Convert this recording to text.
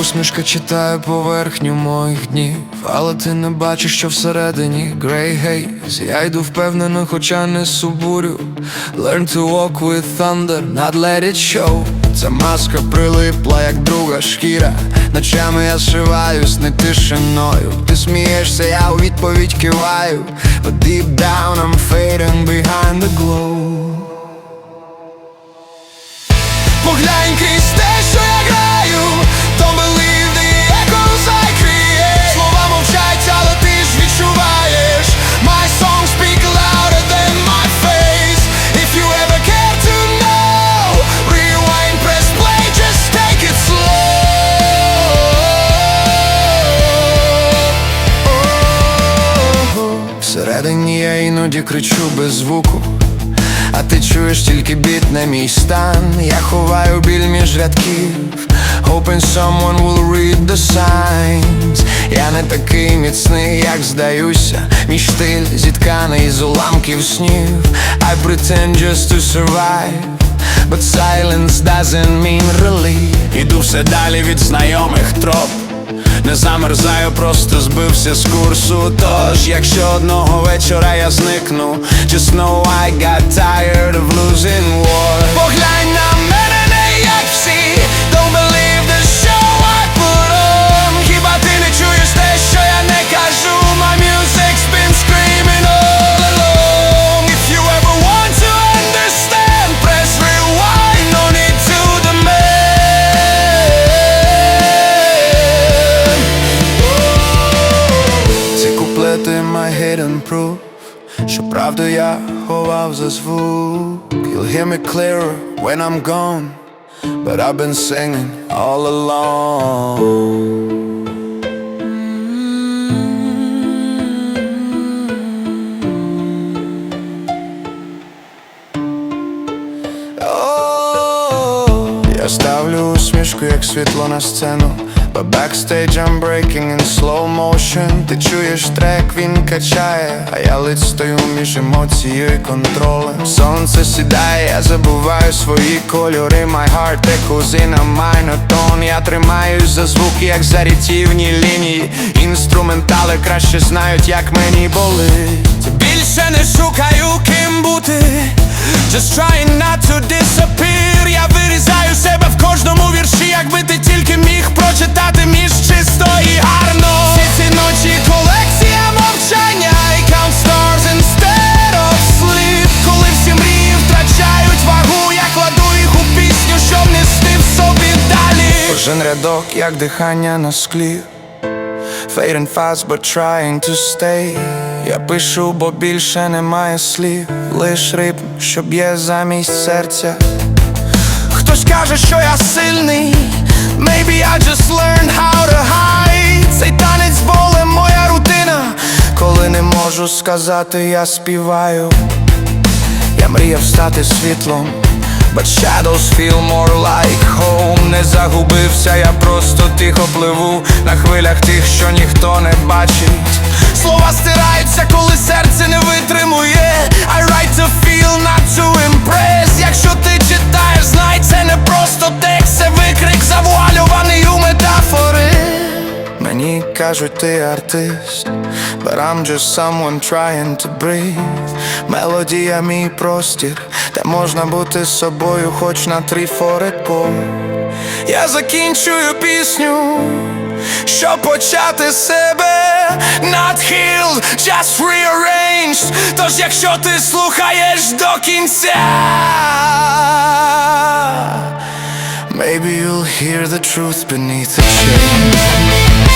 Усмішка читає поверхню моїх днів, але ти не бачиш, що всередині. Grey haze Я йду впевнено, хоча не субурю. Learn to walk with thunder, not let it show Ця маска прилипла, як друга шкіра. Ночами я зшиваюсь не тишиною. Ти смієшся, я у відповідь киваю. But deep down I'm fading behind the glow Всередині я іноді кричу без звуку. А ти чуєш тільки біт на мій стан. Я ховаю біль між рядків. Hoping someone will read the signs. Я не такий міцний, як здаюся. Мій штиль зітканий з уламків снів. I pretend just to survive But silence doesn't mean relief. Іду все далі від знайомих троп Не замерзаю, просто збився з курсу. Тож, якщо одного вечора я зникну Just know I got tired of losing war. Поглянь на мене my hidden proof Що правду я ховав за звук You'll hear me clearer when I'm gone But I've been singing all along Я ставлю усмішку, як світло на сцену. But backstage I'm breaking in slow motion. Ти чуєш трек, він качає А я ледь стою між емоцією і контролем. Сонце сідає, я забуваю свої кольори. My heart echoes in a minor Я тримаюсь за звуки, як за рятівні лінії. Інструментали краще знають, як мені болить. Більше не шукаю, ким бути. Just trying not to disappear. Я вирізаю себе в кожному вірші Якби ти тільки міг прочитати між чисто і гарно. Всі ці ночі колекція мовчання. I count stars instead of sleep. Коли всі мрії втрачають вагу Я кладу їх у пісню, щоб нести в собі далі. Кожен рядок, як дихання на склі. Fading fast, but trying to stay Я пишу, бо більше немає слів Лиш ритм, що б'є замість серця. Хтось каже, що я сильний. Maybe I just learned how to hide. Цей танець болем моя рутина. Коли не можу сказати, я співаю. Я мріяв стати світлом. But shadows feel more like home. Не загубився, я просто тихо пливу. На хвилях тих, що ніхто не бачить Слова стираються, коли серце не витримує. I write to feel, not to impress. Якщо ти читаєш, знай, це не просто текст Це викрик завуальований у метафори. Мені кажуть, ти артист But I'm just someone trying to breathe. Мелодія мій простір Де можна бути собою хоч на три фори по Я закінчую пісню щоб почати себе Not healed, just rearranged Тож якщо ти слухаєш до кінця Maybe you'll hear the truth beneath the change